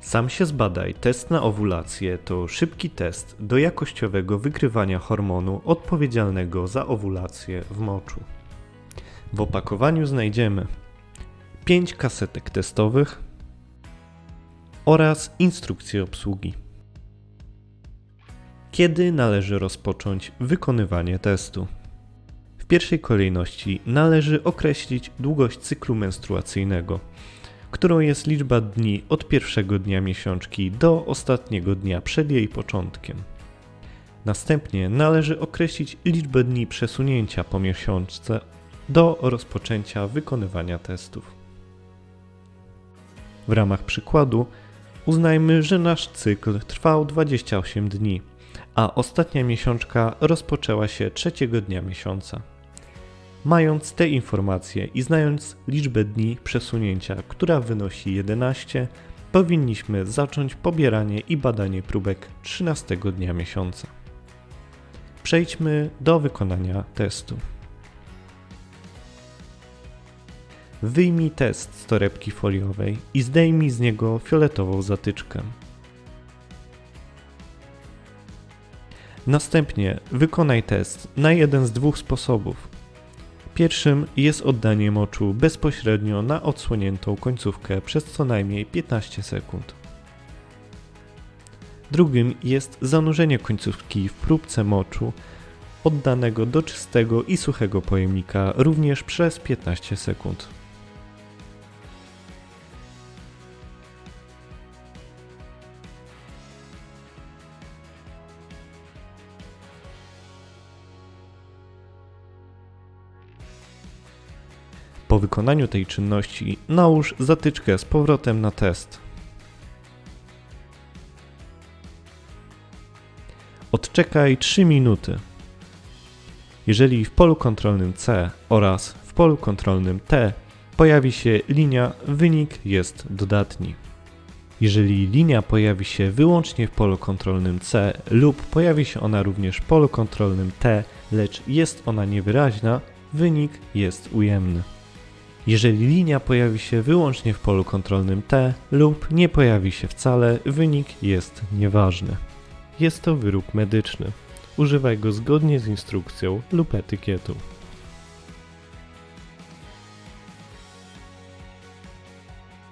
Sam się zbadaj. Test na owulację to szybki test do jakościowego wykrywania hormonu odpowiedzialnego za owulację w moczu. W opakowaniu znajdziemy 5 kasetek testowych oraz instrukcję obsługi. Kiedy należy rozpocząć wykonywanie testu? W pierwszej kolejności należy określić długość cyklu menstruacyjnego, którą jest liczba dni od pierwszego dnia miesiączki do ostatniego dnia przed jej początkiem. Następnie należy określić liczbę dni przesunięcia po miesiączce do rozpoczęcia wykonywania testów. W ramach przykładu uznajmy, że nasz cykl trwał 28 dni, a ostatnia miesiączka rozpoczęła się trzeciego dnia miesiąca. Mając te informacje i znając liczbę dni przesunięcia, która wynosi 11, powinniśmy zacząć pobieranie i badanie próbek 13 dnia miesiąca. Przejdźmy do wykonania testu. Wyjmij test z torebki foliowej i zdejmij z niego fioletową zatyczkę. Następnie wykonaj test na jeden z dwóch sposobów. Pierwszym jest oddanie moczu bezpośrednio na odsłoniętą końcówkę przez co najmniej 15 sekund. Drugim jest zanurzenie końcówki w próbce moczu oddanego do czystego i suchego pojemnika również przez 15 sekund. Po wykonaniu tej czynności nałóż zatyczkę z powrotem na test. Odczekaj 3 minuty. Jeżeli w polu kontrolnym C oraz w polu kontrolnym T pojawi się linia, wynik jest dodatni. Jeżeli linia pojawi się wyłącznie w polu kontrolnym C lub pojawi się ona również w polu kontrolnym T, lecz jest ona niewyraźna, wynik jest ujemny. Jeżeli linia pojawi się wyłącznie w polu kontrolnym T lub nie pojawi się wcale, wynik jest nieważny. Jest to wyrób medyczny. Używaj go zgodnie z instrukcją lub etykietą.